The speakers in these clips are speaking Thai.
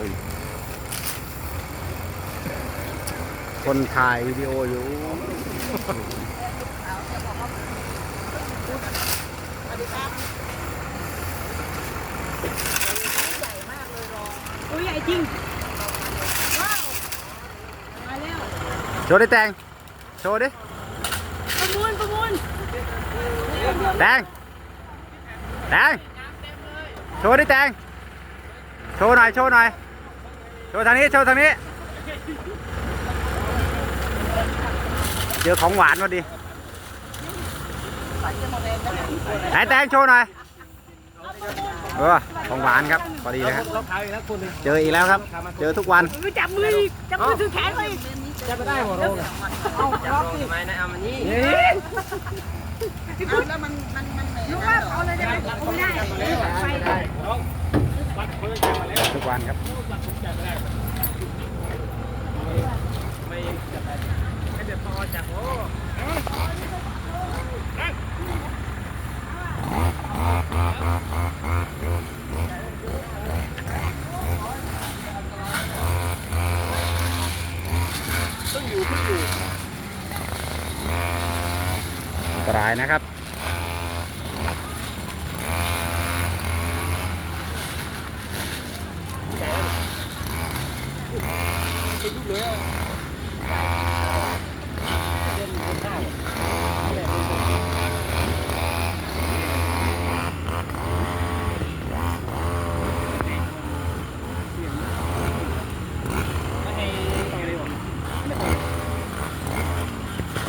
ฮ้ยคนถ่ายวิดีโออยู่อุ้ยใหญ่จริง ว้าว มาแล้วโชว์ดิแตง โชว์ดิ ประมูลประมูลแตง แตง โชว์ดิแตง โชว์หน่อย โชว์หน่อย โชว์ทางนี้โชว์ทางนี้ เจอของหวานพอดีไหนแตงโชว์หน่อยเออของหวานครับพอดีเลยครับเราขายอีกแล้วคุณหนึงเจออีกแล้วครับ เจอทุกวันมือจับมืออีกจับมือถือแขนเลยจะไปได้หัวโรงอะเอาล็อกสินี่ลูกว่าเอาเลยได้ไหมไม่ได้ไปได้ทุกวันครับให้เดือด พอจากโอ้อันตรายนะครับ อ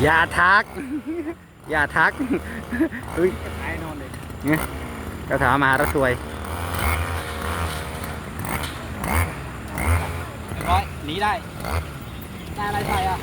ย่าทัก อย่าทักเฮ้ยขายนอนเลยเนี่ยก็ถามมาแล้วสวย ร้อย หนีได้ได้อะไรใส่อะ